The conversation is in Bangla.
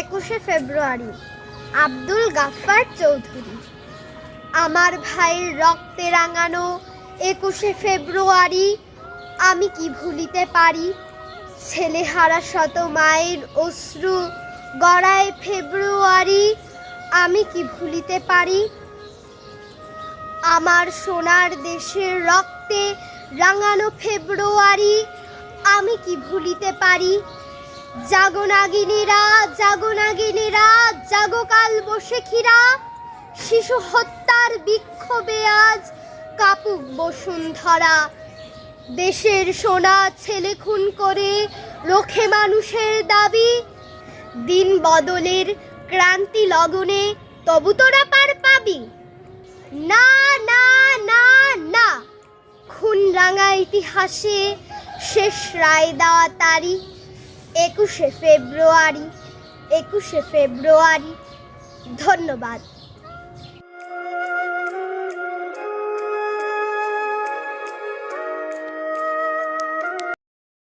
একুশে ফেব্রুয়ারি, আব্দুল গাফফার চৌধুরী। আমার ভাইয়ের রক্তে রাঙানো একুশে ফেব্রুয়ারি, আমি কি ভুলিতে পারি? ছেলেহারা শত মায়ের অশ্রু গড়ায় ফেব্রুয়ারি, আমি কি ভুলিতে পারি? আমার সোনার দেশের রক্তে রাঙানো ফেব্রুয়ারি, আমি কি ভুলিতে পারি? জাগনাগিনীরা জাগকাল বসেখিরা শিশু হত্যার বিক্ষোভে আজ কাপুক বসুন্ধরা। দেশের সোনা ছেলে খুন করে রোখে মানুষের দাবি। দিন বদলের ক্রান্তি লগনে তবু তোরা পার পাবি। না না না না। খুন রাঙা ইতিহাসে শেষ রায় দেওয়া তারিখ একুশে ফেব্রুয়ারি একুশে ফেব্রুয়ারি। ধন্যবাদ।